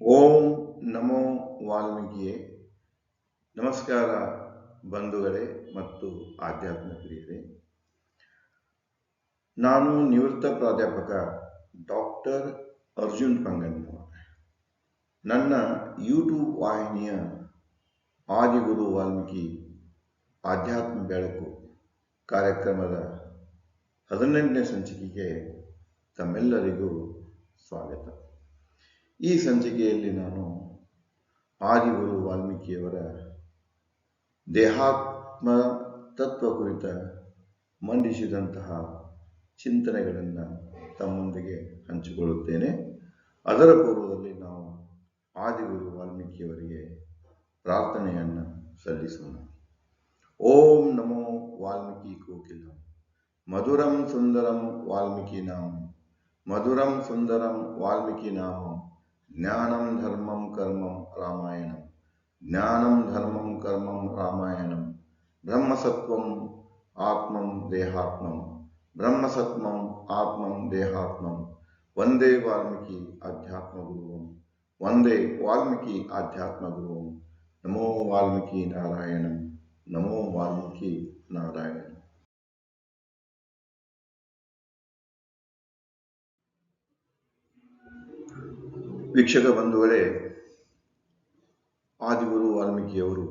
ಓಂ ನಮೋ ವಾಲ್ಮೀಕಿಯೇ. ನಮಸ್ಕಾರ ಬಂಧುಗಳೇ ಮತ್ತು ಆಧ್ಯಾತ್ಮ ಪ್ರಿಯರೇ. ನಾನು ನಿವೃತ್ತ ಪ್ರಾಧ್ಯಾಪಕ ಡಾಕ್ಟರ್ ಅರ್ಜುನ್ ಪಂಗನ್ನವರ್ ನನ್ನ ಯೂಟ್ಯೂಬ್ ವಾಹಿನಿಯ ಆದಿಗುರು ವಾಲ್ಮೀಕಿ ಆಧ್ಯಾತ್ಮ ಬೆಳಕು ಕಾರ್ಯಕ್ರಮದ ಹದಿನೆಂಟನೇ ಸಂಚಿಕೆಗೆ ತಮ್ಮೆಲ್ಲರಿಗೂ ಸ್ವಾಗತ. ಈ ಸಂಚಿಕೆಯಲ್ಲಿ ನಾನು ಆದಿಗುರು ವಾಲ್ಮೀಕಿಯವರ ದೇಹಾತ್ಮ ತತ್ವ ಕುರಿತ ಮಂಡಿಸಿದಂತಹ ಚಿಂತನೆಗಳನ್ನು ತಮ್ಮೊಂದಿಗೆ ಹಂಚಿಕೊಳ್ಳುತ್ತೇನೆ. ಅದರ ಪೂರ್ವದಲ್ಲಿ ನಾವು ಆದಿಗುರು ವಾಲ್ಮೀಕಿಯವರಿಗೆ ಪ್ರಾರ್ಥನೆಯನ್ನು ಸಲ್ಲಿಸೋಣ. ಓಂ ನಮೋ ವಾಲ್ಮೀಕಿ ಕೋಕಿಲ. ಮಧುರಂ ಸುಂದರಂ ವಾಲ್ಮೀಕಿ ನಾಮ. ಮಧುರಂ ಸುಂದರಂ ವಾಲ್ಮೀಕಿ ನಾಮ. ಜ್ಞಾನಂ ಧರ್ಮಂ ಕರ್ಮಂ ರಾಮಾಯಣಂ ಜ್ಞಾನಂ ಧರ್ಮಂ ಕರ್ಮಂ ರಾಮಾಯಣಂ ಬ್ರಹ್ಮಸತ್ವಂ ಆತ್ಮಂ ದೇಹಾತ್ಮಂ ಬ್ರಹ್ಮಸತ್ವಂ ಆತ್ಮಂ ದೇಹಾತ್ಮಂ ವಂದೇ ವಾಲ್ಮೀಕಿ ಆಧ್ಯಾತ್ಮ ಗುರುವಂ ವಂದೇ ವಾಲ್ಮೀಕಿ ಆಧ್ಯಾತ್ಮ ಗುರುವಂ ನಮೋ ವಾಲ್ಮೀಕಿ ನಾರಾಯಣಂ ನಮೋ ವೀಕ್ಷಕ ಬಂಧುಗಳೇ, ಆದಿಗುರು ವಾಲ್ಮೀಕಿಯವರು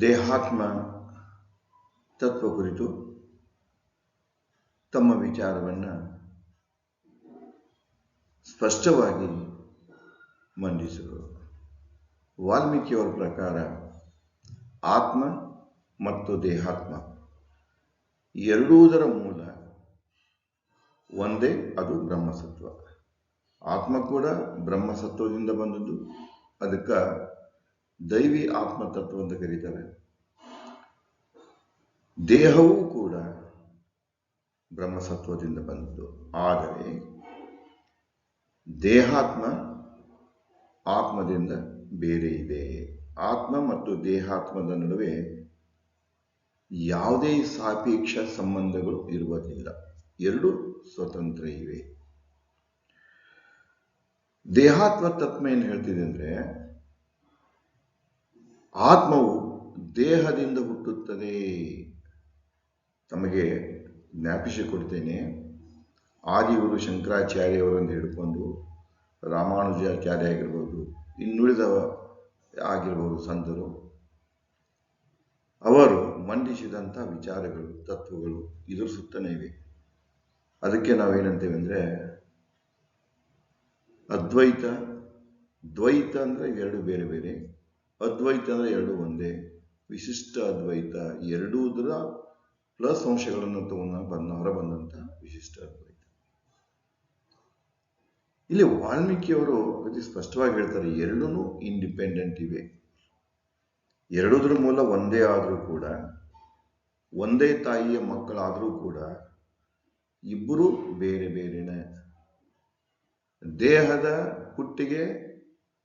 ದೇಹಾತ್ಮ ತತ್ವ ಕುರಿತು ತಮ್ಮ ವಿಚಾರವನ್ನು ಸ್ಪಷ್ಟವಾಗಿ ಮಂಡಿಸಿದರು. ವಾಲ್ಮೀಕಿಯವರ ಪ್ರಕಾರ ಆತ್ಮ ಮತ್ತು ದೇಹಾತ್ಮ ಎರಡೂದರ ಮೂಲ ಒಂದೇ, ಅದು ಬ್ರಹ್ಮಸತ್ವ. ಆತ್ಮ ಕೂಡ ಬ್ರಹ್ಮಸತ್ವದಿಂದ ಬಂದದ್ದು. ಅದಕ್ಕೆ ದೈವಿ ಆತ್ಮತತ್ವ ಅಂತ ಕರೀತಾರೆ. ದೇಹವೂ ಕೂಡ ಬ್ರಹ್ಮಸತ್ವದಿಂದ ಬಂದದ್ದು. ಆದರೆ ದೇಹಾತ್ಮ ಆತ್ಮದಿಂದ ಬೇರೆ ಇದೆ. ಆತ್ಮ ಮತ್ತು ದೇಹಾತ್ಮದ ನಡುವೆ ಯಾವುದೇ ಸಾಪೇಕ್ಷ ಸಂಬಂಧಗಳು ಇರುವುದಿಲ್ಲ. ಎರಡು ಸ್ವತಂತ್ರ ಇವೆ. ದೇಹಾತ್ಮ ತತ್ವ ಏನು ಹೇಳ್ತಿದೆ ಅಂದರೆ, ಆತ್ಮವು ದೇಹದಿಂದ ಹುಟ್ಟುತ್ತದೆ. ತಮಗೆ ಜ್ಞಾಪಿಸಿಕೊಡ್ತೇನೆ ಆದಿಗುರು ಶಂಕರಾಚಾರ್ಯವರನ್ನು ಹಿಡ್ಕೊಂಡು, ರಾಮಾನುಜಾಚಾರ್ಯ ಆಗಿರ್ಬೋದು, ಇನ್ನುಳಿದ ಆಗಿರ್ಬೋದು ಸಂತರು, ಅವರು ಮಂಡಿಸಿದಂಥ ವಿಚಾರಗಳು, ತತ್ವಗಳು ಇದ್ರ ಸುತ್ತನೇ ಇವೆ. ಅದಕ್ಕೆ ನಾವೇನಂತೇವೆ ಅಂದರೆ ಅದ್ವೈತ, ದ್ವೈತ ಅಂದರೆ ಎರಡು ಬೇರೆ ಬೇರೆ, ಅದ್ವೈತ ಅಂದರೆ ಎರಡು ಒಂದೇ, ವಿಶಿಷ್ಟ ಅದ್ವೈತ ಎರಡೂದರ ಪ್ಲಸ್ ಅಂಶಗಳನ್ನು ತಗೊಂಡ ಬಂದ, ಹೊರ ಬಂದಂಥ ವಿಶಿಷ್ಟ ಅದ್ವೈತ. ಇಲ್ಲಿ ವಾಲ್ಮೀಕಿಯವರು ಅತಿ ಸ್ಪಷ್ಟವಾಗಿ ಹೇಳ್ತಾರೆ ಎರಡೂ ಇಂಡಿಪೆಂಡೆಂಟ್ ಇವೆ. ಎರಡೂದ್ರ ಮೂಲ ಒಂದೇ ಆದರೂ ಕೂಡ, ಒಂದೇ ತಾಯಿಯ ಮಕ್ಕಳಾದರೂ ಕೂಡ ಇಬ್ಬರು ಬೇರೆ ಬೇರೆನೆ. ದೇಹದ ಹುಟ್ಟಿಗೆ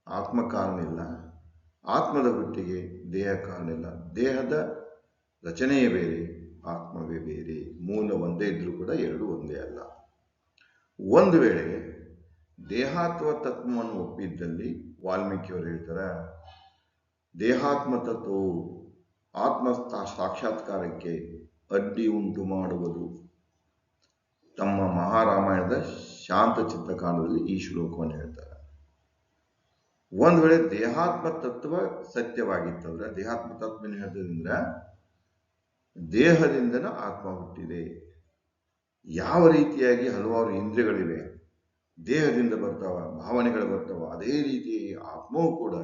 ಆತ್ಮ ಕಾರಣ ಇಲ್ಲ ಆತ್ಮದ ಹುಟ್ಟಿಗೆ ದೇಹ ಕಾರಣ ಇಲ್ಲ ದೇಹದ ರಚನೆಯೇ ಬೇರೆ, ಆತ್ಮವೇ ಬೇರೆ. ಮೂಲ ಒಂದೇ ಇದ್ರೂ ಕೂಡ ಎರಡು ಒಂದೇ ಅಲ್ಲ. ಒಂದು ವೇಳೆ ದೇಹಾತ್ಮ ತತ್ವವನ್ನು ಒಪ್ಪಿದ್ದಲ್ಲಿ ವಾಲ್ಮೀಕಿಯವರು ಹೇಳ್ತಾರೆ, ದೇಹಾತ್ಮ ತತ್ವವು ಆತ್ಮ ಸಾಕ್ಷಾತ್ಕಾರಕ್ಕೆ ಅಡ್ಡಿ ಉಂಟು ಮಾಡುವುದು. ತಮ್ಮ ಮಹಾರಾಮಾಯಣದ ಶಾಂತ ಚಿತ್ತಕಾಂಡದಲ್ಲಿ ಈ ಶ್ಲೋಕವನ್ನು ಹೇಳ್ತಾರೆ. ಒಂದು ವೇಳೆ ದೇಹಾತ್ಮ ತತ್ವ ಸತ್ಯವಾಗಿತ್ತಂದ್ರೆ, ದೇಹಾತ್ಮ ತತ್ವ ಹೇಳಿದ್ರಿಂದ ದೇಹದಿಂದನ ಆತ್ಮ ಹುಟ್ಟಿದೆ. ಯಾವ ರೀತಿಯಾಗಿ ಹಲವಾರು ಇಂದ್ರಿಯಗಳಿವೆ, ದೇಹದಿಂದ ಬರ್ತಾವ, ಭಾವನೆಗಳು ಬರ್ತಾವ, ಅದೇ ರೀತಿ ಆತ್ಮವು ಕೂಡ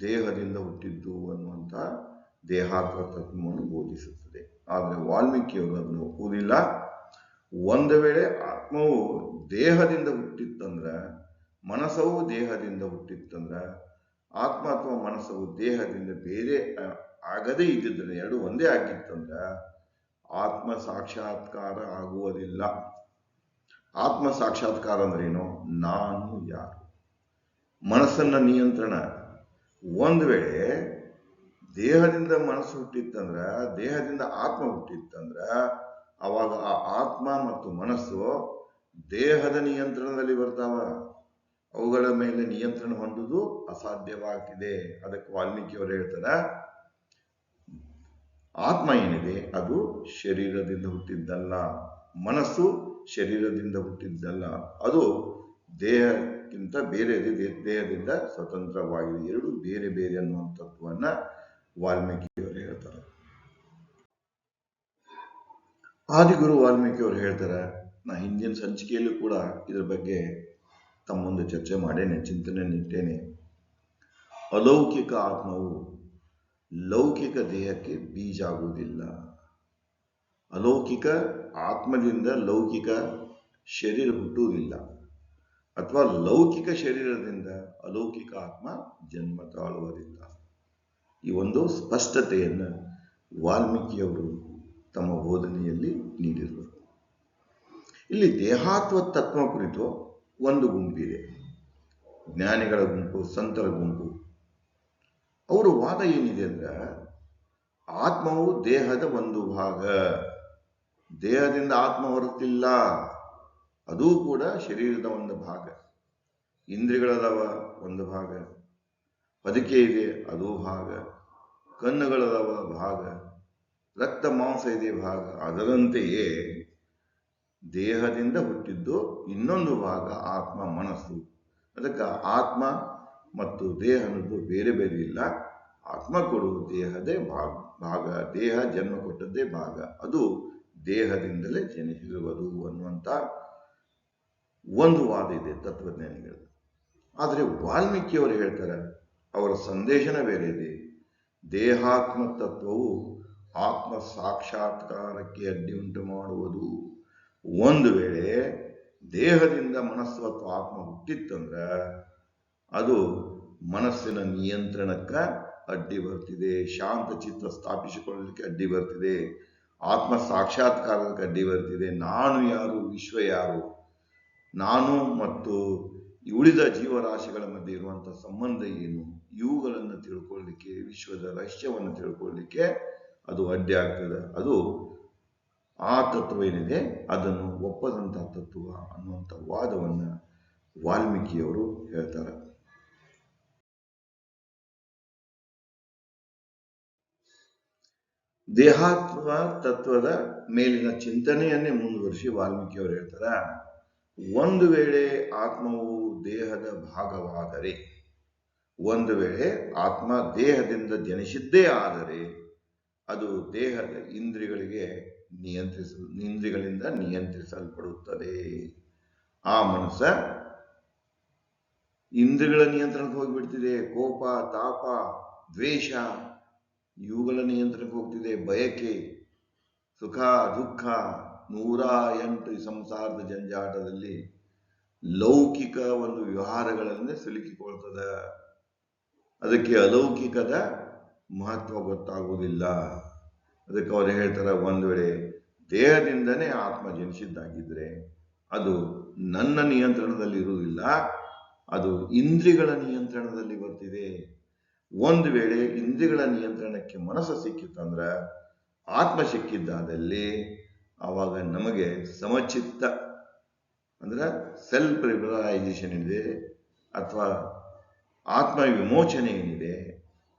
ದೇಹದಿಂದ ಹುಟ್ಟಿದ್ದು ಅನ್ನುವಂಥ ದೇಹಾತ್ಮ ತತ್ವವನ್ನು ಬೋಧಿಸುತ್ತದೆ. ಆದರೆ ವಾಲ್ಮೀಕಿಯವರು ಅದನ್ನು ಒಪ್ಪುವುದಿಲ್ಲ. ಒಂದು ವೇಳೆ ಆತ್ಮವು ದೇಹದಿಂದ ಹುಟ್ಟಿತ್ತಂದ್ರ, ಮನಸ್ಸವು ದೇಹದಿಂದ ಹುಟ್ಟಿತ್ತಂದ್ರ, ಆತ್ಮ ಅಥವಾ ಮನಸ್ಸವು ದೇಹದಿಂದ ಬೇರೆ ಆಗದೇ ಇದ್ದಿದ್ರೆ ಎರಡು ಒಂದೇ ಆಗಿತ್ತಂದ್ರೆ, ಆತ್ಮ ಸಾಕ್ಷಾತ್ಕಾರ ಆಗುವುದಿಲ್ಲ. ಆತ್ಮ ಸಾಕ್ಷಾತ್ಕಾರ ಅಂದ್ರೇನು? ನಾನು ಯಾರು? ಮನಸ್ಸನ್ನ ನಿಯಂತ್ರಣ. ಒಂದು ವೇಳೆ ದೇಹದಿಂದ ಮನಸ್ಸು ಹುಟ್ಟಿತ್ತಂದ್ರ, ದೇಹದಿಂದ ಆತ್ಮ ಹುಟ್ಟಿತ್ತಂದ್ರ ಅವಾಗ ಆ ಆತ್ಮ ಮತ್ತು ಮನಸ್ಸು ದೇಹದ ನಿಯಂತ್ರಣದಲ್ಲಿ ಬರ್ತಾವ. ಅವುಗಳ ಮೇಲೆ ನಿಯಂತ್ರಣ ಹೊಂದುವುದು ಅಸಾಧ್ಯವಾಗಿದೆ ಅದಕ್ಕೆ ವಾಲ್ಮೀಕಿಯವರು ಹೇಳ್ತಾರೆ, ಆತ್ಮ ಏನಿದೆ? ಅದು ಶರೀರದಿಂದ ಹುಟ್ಟಿದ್ದಲ್ಲ. ಮನಸ್ಸು ಶರೀರದಿಂದ ಹುಟ್ಟಿದ್ದಲ್ಲ. ಅದು ದೇಹಕ್ಕಿಂತ ಬೇರೆ ದೇಹದಿಂದ ಸ್ವತಂತ್ರವಾಗಿದೆ. ಎರಡು ಬೇರೆ ಬೇರೆ ಅನ್ನುವ ತತ್ವವನ್ನ ವಾಲ್ಮೀಕಿಯವರು ಹೇಳ್ತಾರೆ. ಆದಿಗುರು ವಾಲ್ಮೀಕಿಯವರು ಹೇಳ್ತಾರೆ, ನಾ ಹಿಂದಿನ ಸಂಚಿಕೆಯಲ್ಲೂ ಕೂಡ ಇದ್ರ ಬಗ್ಗೆ ತಮ್ಮೊಂದು ಮುಂದೆ ಚರ್ಚೆ ಮಾಡೇನೆ, ಚಿಂತನೆ ನಿಟ್ಟೇನೆ. ಅಲೌಕಿಕ ಆತ್ಮವು ಲೌಕಿಕ ದೇಹಕ್ಕೆ ಬೀಜ ಆಗುವುದಿಲ್ಲ ಅಲೌಕಿಕ ಆತ್ಮದಿಂದ ಲೌಕಿಕ ಶರೀರ ಹುಟ್ಟುವುದಿಲ್ಲ. ಅಥವಾ ಲೌಕಿಕ ಶರೀರದಿಂದ ಅಲೌಕಿಕ ಆತ್ಮ ಜನ್ಮ ತಾಳುವುದಿಲ್ಲ. ಈ ಒಂದು ಸ್ಪಷ್ಟತೆಯನ್ನು ವಾಲ್ಮೀಕಿಯವರು ತಮ್ಮ ಬೋಧನೆಯಲ್ಲಿ ನೀಡಿರುವರು. ಇಲ್ಲಿ ದೇಹಾತ್ವ ತತ್ವ ಕುರಿತು ಒಂದು ಗುಂಪಿದೆ ಜ್ಞಾನಿಗಳ ಗುಂಪು, ಸಂತರ ಗುಂಪು. ಅವರ ವಾದ ಏನಿದೆ ಅಂದ್ರೆ, ಆತ್ಮವು ದೇಹದ ಒಂದು ಭಾಗ. ದೇಹದಿಂದ ಆತ್ಮ ಹೊರತಿಲ್ಲ, ಅದೂ ಕೂಡ ಶರೀರದ ಒಂದು ಭಾಗ. ಇಂದ್ರಿಗಳದವ ಒಂದು ಭಾಗ. ಬದುಕೆ ಇದೆ, ಅದು ಭಾಗ. ಕಣ್ಣುಗಳದವ ಭಾಗ. ರಕ್ತ ಮಾಂಸ ಇದೆ ಭಾಗ. ಅದರಂತೆಯೇ ದೇಹದಿಂದ ಹುಟ್ಟಿದ್ದು ಇನ್ನೊಂದು ಭಾಗ, ಆತ್ಮ, ಮನಸ್ಸು. ಅದಕ್ಕೆ ಆತ್ಮ ಮತ್ತು ದೇಹ ಅನ್ನೋದು ಬೇರೆ ಬೇರೆ ಇಲ್ಲ. ಆತ್ಮ ಕೊಡುವ ದೇಹದೇ ಭಾಗ. ಭಾಗ, ದೇಹ ಜನ್ಮ ಕೊಟ್ಟದ್ದೇ ಭಾಗ. ಅದು ದೇಹದಿಂದಲೇ ಜನಿಸಿರುವುದು ಅನ್ನುವಂಥ ಒಂದು ವಾದ ಇದೆ ತತ್ವಜ್ಞಾನಿಗಳು. ಆದರೆ ವಾಲ್ಮೀಕಿಯವರು ಹೇಳ್ತಾರೆ, ಅವರ ಸಂದೇಶನ ಬೇರೆ ಇದೆ. ದೇಹಾತ್ಮ ತತ್ವವು ಆತ್ಮ ಸಾಕ್ಷಾತ್ಕಾರಕ್ಕೆ ಅಡ್ಡಿ ಉಂಟು ಮಾಡುವುದು. ಒಂದು ವೇಳೆ ದೇಹದಿಂದ ಮನಸ್ಸು ಅಥವಾ ಆತ್ಮ ಹುಟ್ಟಿತ್ತಂದ್ರೆ ಅದು ಮನಸ್ಸಿನ ನಿಯಂತ್ರಣಕ್ಕೆ ಅಡ್ಡಿ ಬರ್ತಿದೆ. ಶಾಂತ ಚಿತ್ತ ಸ್ಥಾಪಿಸಿಕೊಳ್ಳಲಿಕ್ಕೆ ಅಡ್ಡಿ ಬರ್ತಿದೆ. ಆತ್ಮ ಸಾಕ್ಷಾತ್ಕಾರಕ್ಕೆ ಅಡ್ಡಿ ಬರ್ತಿದೆ. ನಾನು ಯಾರು, ವಿಶ್ವ ಯಾರು? ನಾನು ಮತ್ತು ಉಳಿದ ಜೀವರಾಶಿಗಳ ಮಧ್ಯೆ ಇರುವಂಥ ಸಂಬಂಧ ಏನು? ಇವುಗಳನ್ನು ತಿಳ್ಕೊಳ್ಳಿಕ್ಕೆ, ವಿಶ್ವದ ರಹಸ್ಯವನ್ನು ತಿಳ್ಕೊಳ್ಳಿಕ್ಕೆ ಅದು ಅಡ್ಡಿ ಆಗ್ತದೆ. ಅದು ಆ ತತ್ವ ಏನಿದೆ ಅದನ್ನು ಒಪ್ಪದಂತಹ ತತ್ವ ಅನ್ನುವಂಥ ವಾದವನ್ನು ವಾಲ್ಮೀಕಿಯವರು ಹೇಳ್ತಾರೆ. ದೇಹಾತ್ಮ ತತ್ವದ ಮೇಲಿನ ಚಿಂತನೆಯನ್ನೇ ಮುಂದುವರಿಸಿ ವಾಲ್ಮೀಕಿಯವರು ಹೇಳ್ತಾರೆ, ಒಂದು ವೇಳೆ ಆತ್ಮವು ದೇಹದ ಭಾಗವಾದರೆ, ಒಂದು ವೇಳೆ ಆತ್ಮ ದೇಹದಿಂದ ಜನಿಸಿದ್ದೇ ಆದರೆ ಅದು ದೇಹದ ಇಂದ್ರಿಗಳಿಗೆ ನಿಯಂತ್ರಿಸ, ಇಂದ್ರಿಗಳಿಂದ ನಿಯಂತ್ರಿಸಲ್ಪಡುತ್ತದೆ. ಆ ಮನಸ್ಸ ಇಂದ್ರಿಯಗಳ ನಿಯಂತ್ರಣಕ್ಕೆ ಹೋಗಿಬಿಡ್ತಿದೆ. ಕೋಪ, ತಾಪ, ದ್ವೇಷ ಇವುಗಳ ನಿಯಂತ್ರಣಕ್ಕೆ ಹೋಗ್ತಿದೆ. ಬಯಕೆ, ಸುಖ, ದುಃಖ ನೂರ ಎಂಟು ಸಂಸಾರದ ಜಂಜಾಟದಲ್ಲಿ ಲೌಕಿಕ ಒಂದು ವ್ಯವಹಾರಗಳನ್ನೇ ಸಿಲುಕಿಕೊಳ್ತದ. ಅದಕ್ಕೆ ಅಲೌಕಿಕದ ಮಹತ್ವ ಗೊತ್ತಾಗುವುದಿಲ್ಲ. ಅದಕ್ಕೆ ಅವರು ಹೇಳ್ತಾರೆ, ಒಂದು ವೇಳೆ ದೇಹದಿಂದನೇ ಆತ್ಮ ಜನಿಸಿದ್ದಾಗಿದ್ದರೆ ಅದು ನನ್ನ ನಿಯಂತ್ರಣದಲ್ಲಿ ಇರುವುದಿಲ್ಲ, ಅದು ಇಂದ್ರಿಗಳ ನಿಯಂತ್ರಣದಲ್ಲಿ ಬರ್ತಿದೆ. ಒಂದು ವೇಳೆ ಇಂದ್ರಿಗಳ ನಿಯಂತ್ರಣಕ್ಕೆ ಮನಸ್ಸು ಸಿಕ್ಕಿತ್ತಂದ್ರೆ, ಆತ್ಮ ಸಿಕ್ಕಿದ್ದಾದಲ್ಲಿ ಆವಾಗ ನಮಗೆ ಸಮಚಿತ್ತ, ಅಂದ್ರೆ ಸೆಲ್ಫ್ ರಿಬಲೈಸೇಷನ್ ಏನಿದೆ, ಅಥವಾ ಆತ್ಮ ವಿಮೋಚನೆ ಏನಿದೆ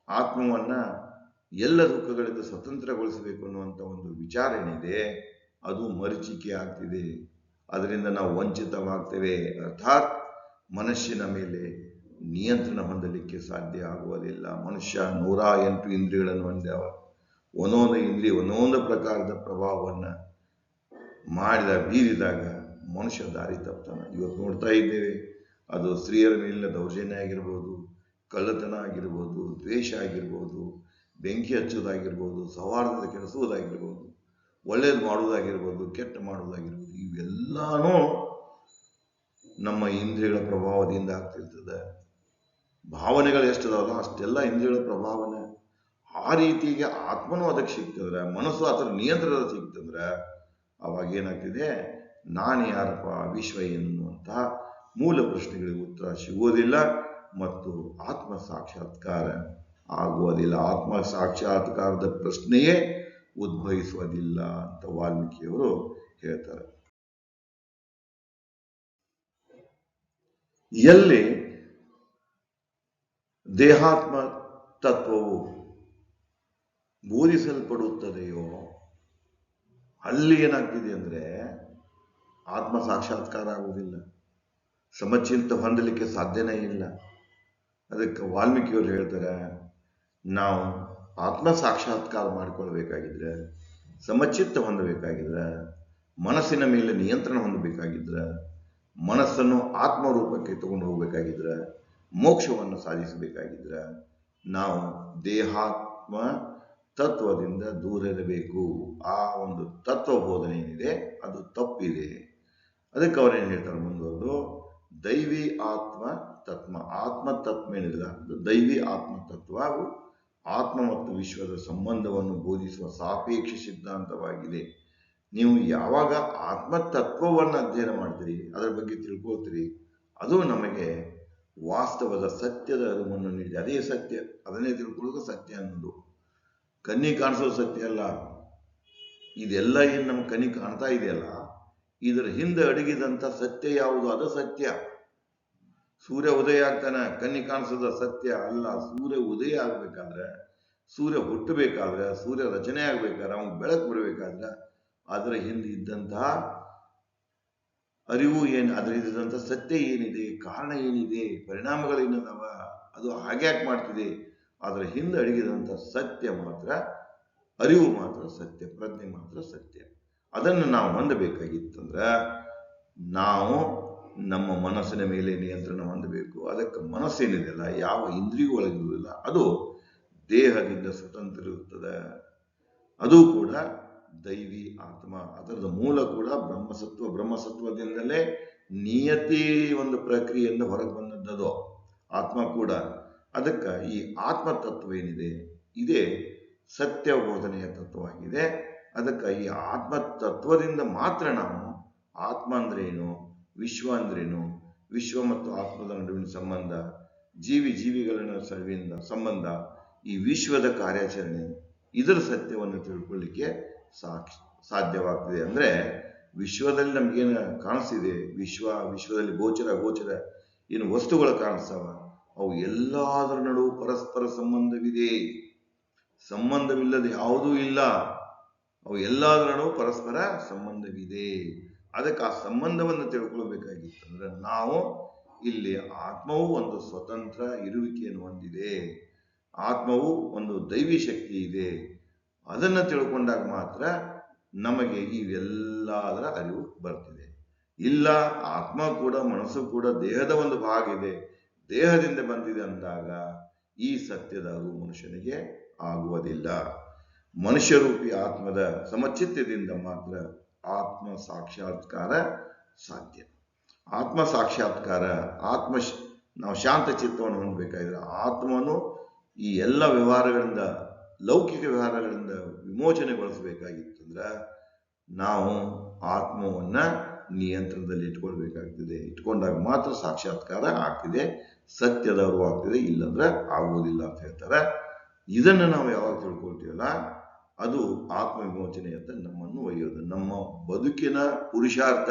ಆತ್ಮವನ್ನ ಎಲ್ಲ ದುಃಖಗಳಿಂದ ಸ್ವತಂತ್ರಗೊಳಿಸಬೇಕು ಅನ್ನುವಂಥ ಒಂದು ವಿಚಾರ ಏನಿದೆ, ಅದು ಮರೀಚಿಕೆ ಆಗ್ತಿದೆ. ಅದರಿಂದ ನಾವು ವಂಚಿತವಾಗ್ತೇವೆ. ಅರ್ಥಾತ್ ಮನಸ್ಸಿನ ಮೇಲೆ ನಿಯಂತ್ರಣ ಹೊಂದಲಿಕ್ಕೆ ಸಾಧ್ಯ ಆಗುವುದಿಲ್ಲ. ಮನುಷ್ಯ ನೂರ ಎಂಟು ಇಂದ್ರಿಯಗಳನ್ನು ಹೊಂದ್ಯಾವ ಒಂದೊಂದು ಇಂದ್ರಿಯ, ಒಂದೊಂದು ಪ್ರಕಾರದ ಪ್ರಭಾವವನ್ನು ಮಾಡಿದ, ಬೀರಿದಾಗ ಮನುಷ್ಯ ದಾರಿ ತಪ್ತಾನೆ. ಇವತ್ತು ನೋಡ್ತಾ ಇದ್ದೇವೆ. ಅದು ಸ್ತ್ರೀಯರ ಮೇಲಿನ ದೌರ್ಜನ್ಯ ಆಗಿರ್ಬೋದು ಕಳ್ಳತನ ಆಗಿರ್ಬೋದು, ದ್ವೇಷ ಆಗಿರ್ಬೋದು, ಬೆಂಕಿ ಹಚ್ಚೋದಾಗಿರ್ಬೋದು ಸೌಹಾರ್ದತೆ ಕೆಡಿಸುವುದಾಗಿರ್ಬೋದು ಒಳ್ಳೇದು ಮಾಡುವುದಾಗಿರ್ಬೋದು, ಕೆಟ್ಟ ಮಾಡುವುದಾಗಿರ್ಬೋದು, ಇವೆಲ್ಲನೂ ನಮ್ಮ ಇಂದ್ರಿಯಗಳ ಪ್ರಭಾವದಿಂದ ಆಗ್ತಿರ್ತದೆ. ಭಾವನೆಗಳು ಎಷ್ಟಿದಾವಲ್ಲ ಅಷ್ಟೆಲ್ಲ ಇಂದ್ರಿಯಗಳ ಪ್ರಭಾವನೆ. ಆ ರೀತಿಗೆ ಆತ್ಮನೂ ಅದಕ್ಕೆ ಸಿಗ್ತಂದ್ರೆ, ಮನಸ್ಸು ಅದರ ನಿಯಂತ್ರಣ ಸಿಗ್ತಂದ್ರೆ, ಅವಾಗ ಏನಾಗ್ತಿದೆ? ನಾನು ಯಾರಪ್ಪ ವಿಶ್ವ ಅಂತ ಮೂಲ ಪ್ರಶ್ನೆಗಳಿಗೆ ಉತ್ತರ ಸಿಗುವುದಿಲ್ಲ. ಮತ್ತು ಆತ್ಮ ಸಾಕ್ಷಾತ್ಕಾರ ಆಗುವುದಿಲ್ಲ. ಆತ್ಮ ಸಾಕ್ಷಾತ್ಕಾರದ ಪ್ರಶ್ನೆಯೇ ಉದ್ಭವಿಸುವುದಿಲ್ಲ ಅಂತ ವಾಲ್ಮೀಕಿಯವರು ಹೇಳ್ತಾರೆ. ಎಲ್ಲಿ ದೇಹಾತ್ಮ ತತ್ವವು ಬೋಧಿಸಲ್ಪಡುತ್ತದೆಯೋ ಅಲ್ಲಿ ಏನಾಗ್ತಿದೆ ಅಂದ್ರೆ ಆತ್ಮ ಸಾಕ್ಷಾತ್ಕಾರ ಆಗುವುದಿಲ್ಲ. ಸಮಚಿಂತ ಹೊಂದಲಿಕ್ಕೆ ಸಾಧ್ಯನೇ ಇಲ್ಲ. ಅದಕ್ಕೆ ವಾಲ್ಮೀಕಿಯವರು ಹೇಳ್ತಾರೆ, ನಾವು ಆತ್ಮ ಸಾಕ್ಷಾತ್ಕಾರ ಮಾಡಿಕೊಳ್ಬೇಕಾಗಿದ್ರೆ, ಸಮಚಿತ್ತ ಹೊಂದಬೇಕಾಗಿದ್ರೆ, ಮನಸ್ಸಿನ ಮೇಲೆ ನಿಯಂತ್ರಣ ಹೊಂದಬೇಕಾಗಿದ್ರೆ, ಮನಸ್ಸನ್ನು ಆತ್ಮರೂಪಕ್ಕೆ ತಗೊಂಡು ಹೋಗ್ಬೇಕಾಗಿದ್ರೆ, ಮೋಕ್ಷವನ್ನು ಸಾಧಿಸಬೇಕಾಗಿದ್ರೆ, ನಾವು ದೇಹಾತ್ಮ ತತ್ವದಿಂದ ದೂರ ಇರಬೇಕು. ಆ ಒಂದು ತತ್ವ ಬೋಧನೆ ಏನಿದೆ, ಅದು ತಪ್ಪಿದೆ. ಅದಕ್ಕೆ ಅವರೇನು ಹೇಳ್ತಾರೆ ಮುಂದುವರೆದು ದೈವಿ ಆತ್ಮ ತತ್ವ ಆತ್ಮ ತತ್ವ ಏನಿಲ್ಲ ಅದು ದೈವಿ ಆತ್ಮ ತತ್ವ ಹಾಗೂ ಆತ್ಮ ಮತ್ತು ವಿಶ್ವದ ಸಂಬಂಧವನ್ನು ಬೋಧಿಸುವ ಸಾಪೇಕ್ಷ ಸಿದ್ಧಾಂತವಾಗಿದೆ. ನೀವು ಯಾವಾಗ ಆತ್ಮ ತತ್ವವನ್ನು ಅಧ್ಯಯನ ಮಾಡ್ತೀರಿ ಅದರ ಬಗ್ಗೆ ತಿಳ್ಕೊಳ್ತೀರಿ. ಅದು ನಮಗೆ ವಾಸ್ತವದ ಸತ್ಯದ ಅರಿವನ್ನು ನೀಡಿದೆ. ಅದೇ ಸತ್ಯ, ಅದನ್ನೇ ತಿಳ್ಕೊಳ್ಳೋದು ಸತ್ಯ ಅನ್ನೋದು. ಕಣ್ಣಿ ಕಾಣಿಸೋದು ಸತ್ಯ ಅಲ್ಲ. ಇದೆಲ್ಲ ಏನು ನಮ್ಮ ಕನಿ ಕಾಣ್ತಾ ಇದೆಯಲ್ಲ? ಇದರ ಹಿಂದೆ ಅಡಗಿದಂಥ ಸತ್ಯ ಯಾವುದು? ಅದು ಸತ್ಯ. ಸೂರ್ಯ ಉದಯ ಆಗ್ತಾನೆ, ಕಣ್ಣಿ ಕಾಣಿಸೋದ ಸತ್ಯ ಅಲ್ಲ. ಸೂರ್ಯ ಉದಯ ಆಗ್ಬೇಕಾದ್ರೆ, ಸೂರ್ಯ ಹುಟ್ಟಬೇಕಾದ್ರೆ, ಸೂರ್ಯ ರಚನೆ ಆಗ್ಬೇಕಾದ್ರೆ, ಅವನು ಬೆಳಕು ಬರಬೇಕಾದ್ರೆ ಅದರ ಹಿಂದೆ ಇದ್ದಂತಹ ಅರಿವು ಏನು ಅದರ ಇದ್ದಂಥ ಸತ್ಯ ಏನಿದೆ, ಕಾರಣ ಏನಿದೆ ಪರಿಣಾಮಗಳೇನದಾವ ಅದು ಹಾಗ್ಯಾಕೆ ಮಾಡ್ತಿದೆ? ಅದರ ಹಿಂದೆ ಅಡಗಿದಂಥ ಸತ್ಯ ಮಾತ್ರ, ಅರಿವು ಮಾತ್ರ ಸತ್ಯ, ಪ್ರಜ್ಞೆ ಮಾತ್ರ ಸತ್ಯ. ಅದನ್ನು ನಾವು ಹೊಂದಬೇಕಾಗಿತ್ತಂದ್ರ ನಾವು ನಮ್ಮ ಮನಸ್ಸಿನ ಮೇಲೆ ನಿಯಂತ್ರಣ ಹೊಂದಬೇಕು. ಅದಕ್ಕೆ ಮನಸ್ಸೇನಿದೆಯಲ್ಲ, ಯಾವ ಇಂದ್ರಿಯ ಒಳಗಿರುವುದಿಲ್ಲ ಅದು ದೇಹದಿಂದ ಸ್ವತಂತ್ರ ಇರುತ್ತದೆ. ಅದು ಕೂಡ ದೈವಿ ಆತ್ಮ. ಅದರದ ಮೂಲ ಕೂಡ ಬ್ರಹ್ಮಸತ್ವ. ಬ್ರಹ್ಮಸತ್ವದಿಂದಲೇ ನಿಯತಿ ಒಂದು ಪ್ರಕ್ರಿಯೆಯಿಂದ ಹೊರಗೆ ಬಂದದ್ದು ಆತ್ಮ ಕೂಡ. ಅದಕ್ಕೆ ಈ ಆತ್ಮ ತತ್ವ ಏನಿದೆ? ಇದೇ ಸತ್ಯ ಬೋಧನೆಯ ತತ್ವವಾಗಿದೆ. ಅದಕ್ಕೆ ಈ ಆತ್ಮ ತತ್ವದಿಂದ ಮಾತ್ರ ನಾವು ಆತ್ಮ ಅಂದ್ರೆ ಏನು? ವಿಶ್ವ ಅಂದ್ರೇನು? ವಿಶ್ವ ಮತ್ತು ಆತ್ಮದ ನಡುವಿನ ಸಂಬಂಧ, ಜೀವಿ ಜೀವಿಗಳ ನಡುವಿನ ಸಂಬಂಧ, ಈ ವಿಶ್ವದ ಕಾರ್ಯಾಚರಣೆ, ಇದರ ಸತ್ಯವನ್ನು ತಿಳ್ಕೊಳ್ಳಿಕ್ಕೆ ಸಾಕ್ಷಿ, ಸಾಧ್ಯವಾಗ್ತದೆ. ಅಂದ್ರೆ ವಿಶ್ವದಲ್ಲಿ ನಮಗೇನು ಕಾಣಿಸ್ತಿದೆ ವಿಶ್ವ, ವಿಶ್ವದಲ್ಲಿ ಗೋಚರ ಗೋಚರ ಏನು ವಸ್ತುಗಳು ಕಾಣಿಸ್ತಾವ ಅವು ಎಲ್ಲದರ ನಡುವು ಪರಸ್ಪರ ಸಂಬಂಧವಿದೆ. ಸಂಬಂಧವಿಲ್ಲದೆ ಯಾವುದೂ ಇಲ್ಲ. ಅವು ಎಲ್ಲದರ ನಡುವು ಪರಸ್ಪರ ಸಂಬಂಧವಿದೆ. ಅದಕ್ಕೆ ಆ ಸಂಬಂಧವನ್ನು ತಿಳ್ಕೊಳ್ಬೇಕಾಗಿತ್ತು ಅಂದ್ರೆ ನಾವು ಇಲ್ಲಿ ಆತ್ಮವು ಒಂದು ಸ್ವತಂತ್ರ ಇರುವಿಕೆಯನ್ನು ಹೊಂದಿದೆ. ಆತ್ಮವು ಒಂದು ದೈವಿ ಶಕ್ತಿ ಇದೆ. ಅದನ್ನು ತಿಳ್ಕೊಂಡಾಗ ಮಾತ್ರ ನಮಗೆ ಇವೆಲ್ಲ ಅದರ ಅರಿವು ಬರ್ತಿದೆ. ಇಲ್ಲ, ಆತ್ಮ ಕೂಡ, ಮನಸ್ಸು ಕೂಡ, ದೇಹದ ಒಂದು ಭಾಗ ಇದೆ. ದೇಹದಿಂದ ಬಂದಿದೆ ಅಂದಾಗ ಈ ಸತ್ಯದ ಅರಿವು ಮನುಷ್ಯನಿಗೆ ಆಗುವುದಿಲ್ಲ. ಮನುಷ್ಯರೂಪಿ ಆತ್ಮದ ಸಮಚಿತ್ತದಿಂದ ಮಾತ್ರ ಆತ್ಮ ಸಾಕ್ಷಾತ್ಕಾರ ಸಾಧ್ಯ. ಆತ್ಮ ಸಾಕ್ಷಾತ್ಕಾರ, ಆತ್ಮ ನಾವು ಶಾಂತ ಚಿತ್ತವನ್ನು ಹೊಂದಬೇಕಾದ್ರೆ ಆತ್ಮನು ಈ ಎಲ್ಲ ವ್ಯವಹಾರಗಳಿಂದ, ಲೌಕಿಕ ವ್ಯವಹಾರಗಳಿಂದ ವಿಮೋಚನೆಗೊಳಿಸಬೇಕಾಗಿತ್ತಂದ್ರೆ ನಾವು ಆತ್ಮವನ್ನು ನಿಯಂತ್ರಣದಲ್ಲಿ ಇಟ್ಕೊಳ್ಬೇಕಾಗ್ತದೆ. ಇಟ್ಕೊಂಡಾಗ ಮಾತ್ರ ಸಾಕ್ಷಾತ್ಕಾರ ಆಗ್ತಿದೆ, ಸತ್ಯದವರು ಆಗ್ತಿದೆ, ಇಲ್ಲಂದ್ರೆ ಆಗುವುದಿಲ್ಲ ಅಂತ ಹೇಳ್ತಾರೆ. ಇದನ್ನು ನಾವು ಯಾವಾಗ ತಿಳ್ಕೊಳ್ತೀವಲ್ಲ? ಅದು ಆತ್ಮ ಅಂತ ನಮ್ಮನ್ನು ಒಯ್ಯೋದು. ನಮ್ಮ ಬದುಕಿನ ಪುರುಷಾರ್ಥ.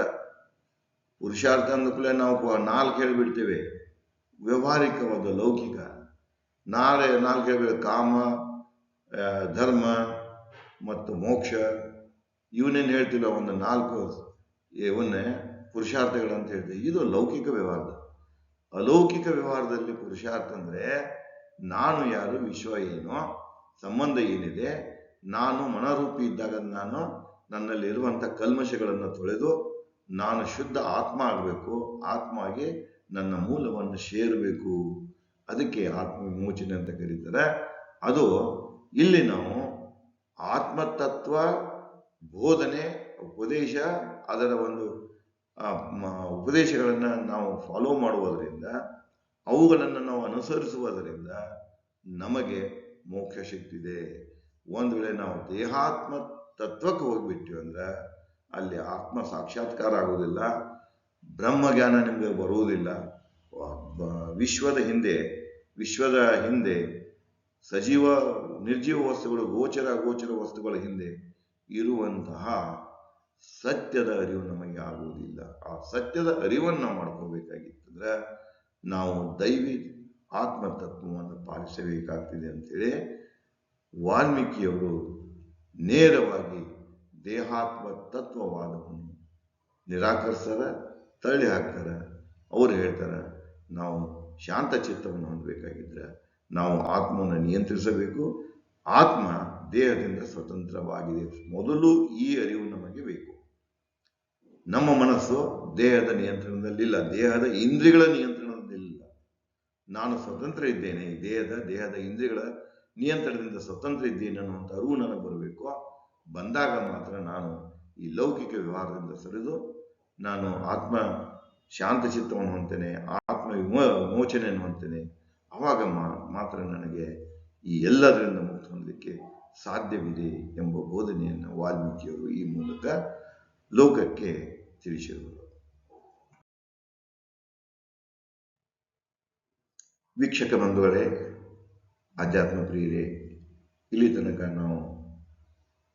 ಪುರುಷಾರ್ಥ ಅಂದಕೂಲೆ ನಾವು ನಾಲ್ಕು ಹೇಳಿಬಿಡ್ತೇವೆ. ವ್ಯವಹಾರಿಕವಾದ ಲೌಕಿಕ. ನಾಳೆ ನಾಲ್ಕು ಹೇಳಬೇಕು ಕಾಮ ಧರ್ಮ ಮತ್ತು ಮೋಕ್ಷ. ಇವನೇನು ಹೇಳ್ತಿಲ್ಲ ಒಂದು ನಾಲ್ಕು ಇವನ್ನೇ ಪುರುಷಾರ್ಥಗಳಂತ ಹೇಳ್ತೀವಿ ಇದು ಲೌಕಿಕ ವ್ಯವಹಾರ ಅಲೌಕಿಕ ವ್ಯವಹಾರದಲ್ಲಿ ಪುರುಷಾರ್ಥ ಅಂದರೆ ನಾನು ಯಾರು, ವಿಶ್ವ ಏನು, ಸಂಬಂಧ ಏನಿದೆ ನಾನು ಮನರೂಪಿ ಇದ್ದಾಗ ನಾನು ನನ್ನಲ್ಲಿ ಇರುವಂಥ ಕಲ್ಮಶಗಳನ್ನು ತೊಳೆದು ನಾನು ಶುದ್ಧ ಆತ್ಮ ಆಗಬೇಕು. ಆತ್ಮ ಆಗಿ ನನ್ನ ಮೂಲವನ್ನು ಸೇರಬೇಕು. ಅದಕ್ಕೆ ಆತ್ಮ ವಿಮೋಚನೆ ಅಂತ ಕರೀತಾರೆ. ಅದು ಇಲ್ಲಿ ನಾವು ಆತ್ಮತತ್ವ, ಬೋಧನೆ, ಉಪದೇಶ, ಅದರ ಒಂದು ಉಪದೇಶಗಳನ್ನು ನಾವು ಫಾಲೋ ಮಾಡುವುದರಿಂದ, ಅವುಗಳನ್ನು ನಾವು ಅನುಸರಿಸುವುದರಿಂದ ನಮಗೆ ಮೋಕ್ಷ ಸಿಗ್ತಿದೆ ಒಂದು ವೇಳೆ ನಾವು ದೇಹಾತ್ಮ ತತ್ವಕ್ಕೆ ಹೋಗ್ಬಿಟ್ಟಿವಿ ಅಂದ್ರೆ ಅಲ್ಲಿ ಆತ್ಮ ಸಾಕ್ಷಾತ್ಕಾರ ಆಗೋದಿಲ್ಲ, ಬ್ರಹ್ಮಜ್ಞಾನ ನಿಮಗೆ ಬರುವುದಿಲ್ಲ. ವಿಶ್ವದ ಹಿಂದೆ ವಿಶ್ವದ ಹಿಂದೆ, ಸಜೀವ, ನಿರ್ಜೀವ ವಸ್ತುಗಳು, ಗೋಚರ ಗೋಚರ ವಸ್ತುಗಳ ಹಿಂದೆ ಇರುವಂತಹ ಸತ್ಯದ ಅರಿವು ನಮಗೆ ಆಗುವುದಿಲ್ಲ. ಆ ಸತ್ಯದ ಅರಿವನ್ನು ನಾವು ಮಾಡ್ಕೋಬೇಕಾಗಿತ್ತಂದ್ರೆ ನಾವು ದೈವಿ ಆತ್ಮತತ್ವವನ್ನು ಪಾಲಿಸಬೇಕಾಗ್ತಿದೆ ಅಂತೇಳಿ ವಾಲ್ಮೀಕಿಯವರು ನೇರವಾಗಿ ದೇಹಾತ್ಮ ತತ್ವವಾದವನ್ನು ನಿರಾಕರಿಸ್ತಾರ ತಳ್ಳಿ ಹಾಕ್ತಾರೆ ಅವರು ಹೇಳ್ತಾರ, ನಾವು ಶಾಂತ ಚಿತ್ತವನ್ನು ಹೊಂದಬೇಕಾಗಿದ್ರೆ ನಾವು ಆತ್ಮವನ್ನು ನಿಯಂತ್ರಿಸಬೇಕು. ಆತ್ಮ ದೇಹದಿಂದ ಸ್ವತಂತ್ರವಾಗಿದೆ. ಮೊದಲು ಈ ಅರಿವು ನಮಗೆ ಬೇಕು. ನಮ್ಮ ಮನಸ್ಸು ದೇಹದ ನಿಯಂತ್ರಣದಲ್ಲಿಲ್ಲ. ದೇಹದ ಇಂದ್ರಿಯಗಳ ನಿಯಂತ್ರಣದಲ್ಲಿಲ್ಲ. ನಾನು ಸ್ವತಂತ್ರ ಇದ್ದೇನೆ. ದೇಹದ ದೇಹದ ಇಂದ್ರಿಯಗಳ ನಿಯಂತ್ರಣದಿಂದ ಸ್ವತಂತ್ರ ಇದ್ದೇನೆ ಅನ್ನುವಂಥ ಅರಿವು ನನಗೆ ಬರಬೇಕು. ಬಂದಾಗ ಮಾತ್ರ ನಾನು ಈ ಲೌಕಿಕ ವ್ಯವಹಾರದಿಂದ ಸರಿದು ನಾನು ಆತ್ಮ ಶಾಂತ ಚಿತ್ತವನ್ನು ಹೊಂತೇನೆ ಆತ್ಮ ವಿಮೋ ವಿಮೋಚನೆಯನ್ನು ಹೊಂತೇನೆ ಆವಾಗ ಮಾತ್ರ ನನಗೆ ಈ ಎಲ್ಲದರಿಂದ ಮುಕ್ತ ಹೊಂದಲಿಕ್ಕೆ ಸಾಧ್ಯವಿದೆ ಎಂಬ ಬೋಧನೆಯನ್ನು ವಾಲ್ಮೀಕಿಯವರು ಈ ಮೂಲಕ ಲೋಕಕ್ಕೆ ತಿಳಿಸಿರುವರು. ವೀಕ್ಷಕ ಬಂಧುಗಳೇ ಆಧ್ಯಾತ್ಮ ಪ್ರಿಯರೇ, ಇಲ್ಲಿ ತನಕ ನಾವು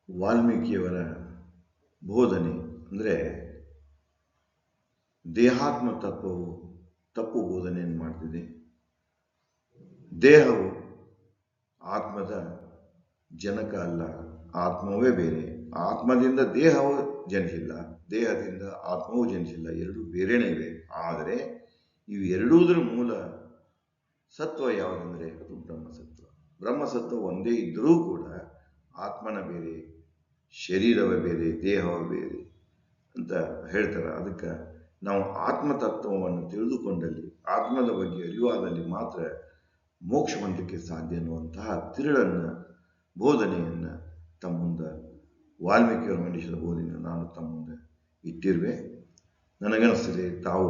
ವಾಲ್ಮೀಕಿಯವರ ಬೋಧನೆ ಅಂದರೆ ದೇಹಾತ್ಮ ತತ್ವವು ತಪ್ಪು ಬೋಧನೆಯನ್ನು ಮಾಡ್ತಿದೆ. ದೇಹವು ಆತ್ಮದ ಜನಕ ಅಲ್ಲ, ಆತ್ಮವೇ ಬೇರೆ. ಆತ್ಮದಿಂದ ದೇಹವು ಜನಿಸಿಲ್ಲ, ದೇಹದಿಂದ ಆತ್ಮವೂ ಜನಿಸಿಲ್ಲ, ಎರಡು ಬೇರೆನೇ ಇವೆ. ಆದರೆ ಇವೆರಡೂದರ ಮೂಲ ಸತ್ವ ಯಾವುದಂದರೆ ಅದು ಬ್ರಹ್ಮಸತ್ವ ಬ್ರಹ್ಮಸತ್ವ ಒಂದೇ ಇದ್ದರೂ ಕೂಡ ಆತ್ಮನ ಬೇರೆ, ಶರೀರವೇ ಬೇರೆ, ದೇಹವೇ ಬೇರೆ ಅಂತ ಹೇಳ್ತಾರೆ. ಅದಕ್ಕೆ ನಾವು ಆತ್ಮತತ್ವವನ್ನು ತಿಳಿದುಕೊಂಡಲ್ಲಿ, ಆತ್ಮದ ಬಗ್ಗೆ ಅರಿವಾದಲ್ಲಿ ಮಾತ್ರ ಮೋಕ್ಷ ಹೊಂದಲಿಕ್ಕೆ ಸಾಧ್ಯ ಅನ್ನುವಂತಹ ತಿರುಳನ್ನು, ಬೋಧನೆಯನ್ನು ತಮ್ಮ ಮುಂದೆ ವಾಲ್ಮೀಕಿಯವರು ಮಂಡಿಸಿದ ಬೋಧನೆಯನ್ನು ನಾನು ತಮ್ಮ ಮುಂದೆ ಇಟ್ಟಿರುವೆ. ನನಗನ್ನಿಸ್ತದೆ ತಾವು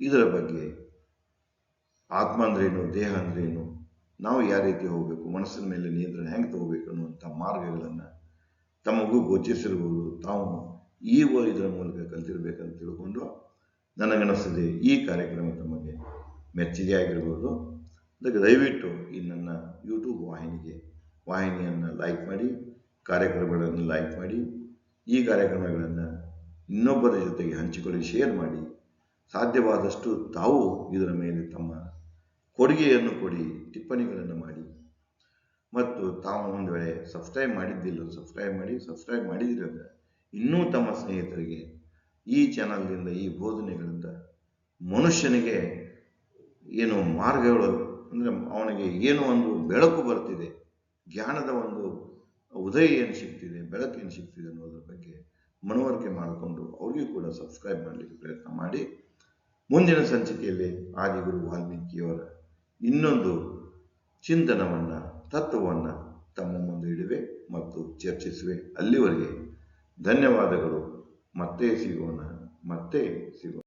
ಇದರ ಬಗ್ಗೆ ಆತ್ಮ ಅಂದ್ರೇನು ದೇಹ ಅಂದ್ರೇನು ನಾವು ಯಾವ ರೀತಿ ಹೋಗಬೇಕು? ಮನಸ್ಸಿನ ಮೇಲೆ ನಿಯಂತ್ರಣ ಹೆಂಗೆ ತಗೋಬೇಕು ಅನ್ನುವಂಥ ಮಾರ್ಗಗಳನ್ನು ತಮಗೂ ಗೋಚರಿಸಿರ್ಬೋದು. ತಾವು ಈ ಇದರ ಮೂಲಕ ಕಲ್ತಿರ್ಬೇಕಂತ ತಿಳ್ಕೊಂಡು ನನಗನ್ನಿಸ್ತದೆ ಈ ಕಾರ್ಯಕ್ರಮ ತಮಗೆ ಮೆಚ್ಚುಗೆ ಆಗಿರ್ಬೋದು. ಅದಕ್ಕೆ ದಯವಿಟ್ಟು ಈ ನನ್ನ ಯೂಟ್ಯೂಬ್ ವಾಹಿನಿಗೆ ವಾಹಿನಿಯನ್ನು ಲೈಕ್ ಮಾಡಿ, ಕಾರ್ಯಕ್ರಮಗಳನ್ನು ಲೈಕ್ ಮಾಡಿ, ಈ ಕಾರ್ಯಕ್ರಮಗಳನ್ನು ಇನ್ನೊಬ್ಬರ ಜೊತೆಗೆ ಹಂಚಿಕೊಳ್ಳಿ ಶೇರ್ ಮಾಡಿ. ಸಾಧ್ಯವಾದಷ್ಟು ತಾವು ಇದರ ಮೇಲೆ ತಮ್ಮ ಕೊಡುಗೆಯನ್ನು ಕೊಡಿ, ಟಿಪ್ಪಣಿಗಳನ್ನು ಮಾಡಿ. ಮತ್ತು ತಾವು ಒಂದು ವೇಳೆ ಸಬ್ಸ್ಕ್ರೈಬ್ ಮಾಡಿದ್ದಿಲ್ಲ ಸಬ್ಸ್ಕ್ರೈಬ್ ಮಾಡಿ ಸಬ್ಸ್ಕ್ರೈಬ್ ಮಾಡಿದ್ರೆ ಅಂದರೆ ಇನ್ನೂ ತಮ್ಮ ಸ್ನೇಹಿತರಿಗೆ ಈ ಚಾನಲ್ನಿಂದ ಈ ಬೋಧನೆಗಳಿಂದ ಮನುಷ್ಯನಿಗೆ ಏನು ಮಾರ್ಗಗಳು ಅಂದರೆ ಅವನಿಗೆ ಏನು ಒಂದು ಬೆಳಕು ಬರ್ತಿದೆ, ಜ್ಞಾನದ ಒಂದು ಉದಯ ಏನು ಸಿಗ್ತಿದೆ, ಬೆಳಕು ಏನು ಸಿಗ್ತಿದೆ ಅನ್ನೋದ್ರ ಬಗ್ಗೆ ಮನವರಿಕೆ ಮಾಡಿಕೊಂಡು ಅವ್ರಿಗೂ ಕೂಡ ಸಬ್ಸ್ಕ್ರೈಬ್ ಮಾಡಲಿಕ್ಕೆ ಪ್ರಯತ್ನ ಮಾಡಿ. ಮುಂದಿನ ಸಂಚಿಕೆಯಲ್ಲಿ ಆದಿಗುರು ವಾಲ್ಮೀಕಿಯವರ ಇನ್ನೊಂದು ಚಿಂತನವನ್ನು ತತ್ವವನ್ನು ತಮ್ಮ ಮುಂದೆ ಇಡುವೆ ಮತ್ತು ಚರ್ಚಿಸುವೆ. ಅಲ್ಲಿವರೆಗೆ ಧನ್ಯವಾದಗಳು. ಮತ್ತೆ ಸಿಗೋಣ ಮತ್ತೆ ಸಿಗೋಣ.